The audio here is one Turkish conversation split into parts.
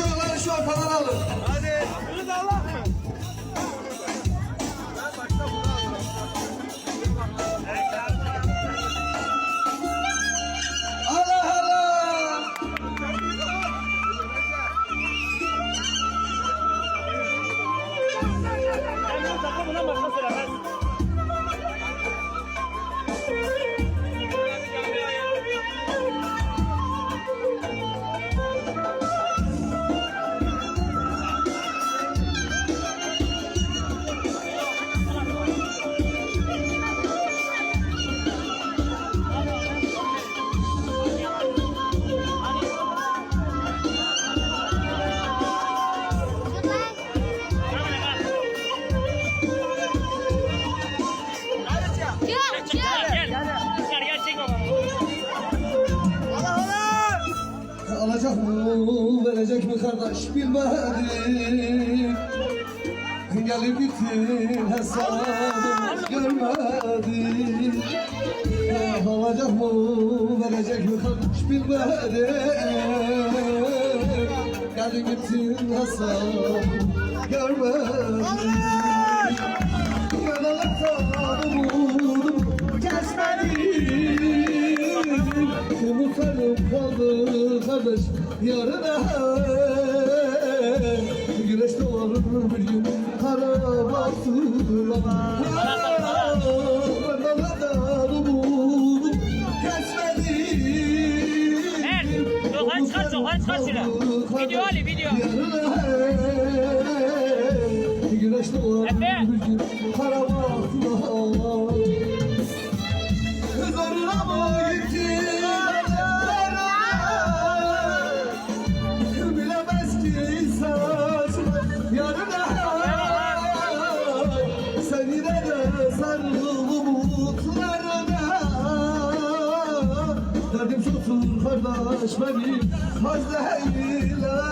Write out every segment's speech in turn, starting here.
çocukları şu ortadan alın. Hadi. Da Allah. Allah Allah. Sen bu takımına Alacak mı, verecek mi kardeş bilmedim. Gelip gittin hesabını görmedim. Ah, Alacak mı, verecek mi kardeş bilmedim. Gelip gittin hesabını görmedim. Yaralıktan umudum kesmedim Kardeş yarına Güneş doğar bir gün kara bastılar. Video Ali, video. Güneş doğar bir gün kara bastılar Zoruna mı gittin? Çoktur kardeş benim az değil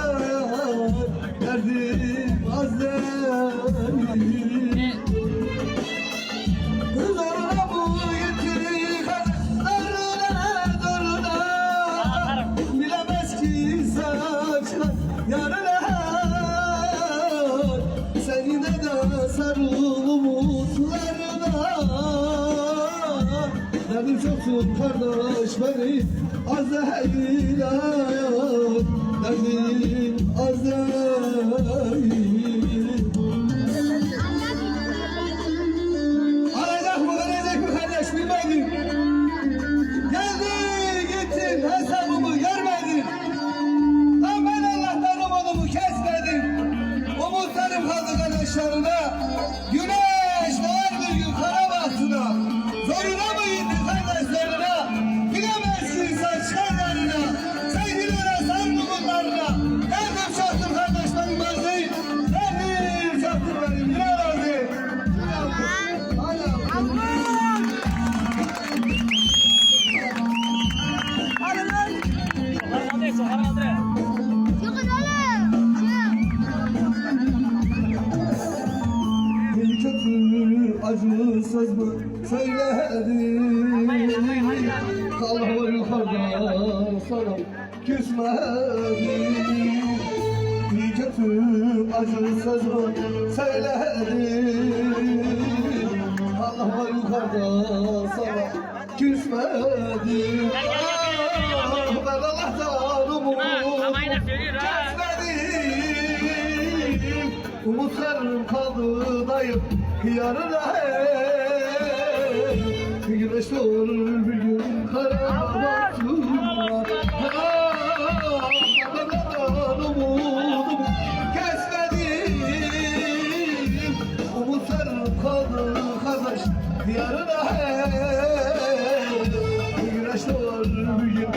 Derdim çoktur kardeş benim az değil Derdim az değil Alacak mı verecek mi kardeş bilmedim. Hesabımı görmedin. Lan ben Allah'tan umudumu kesmedim. Umutlarım kaldı kardeşlerine. Güneş söyledim Allah yukarıda sana küsmedim Bir kötü acı söz mü söyledim Allah yukarıda sana küsmedim. Ben Allah'tan ha. Kesmedim Umutlarım kaldı dayım Yarına Bir gün kara baktığına Allah'tan umudum kesmedim Umutlarım kaldı kardeş Yarına hey Güneş doğurur bir gün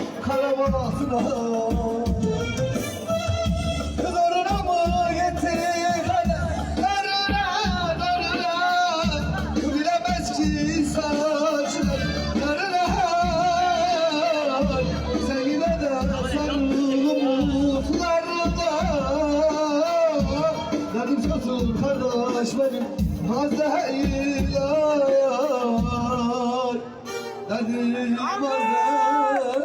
Yoldaş benim Hazreyil yar Dedim Hazreyil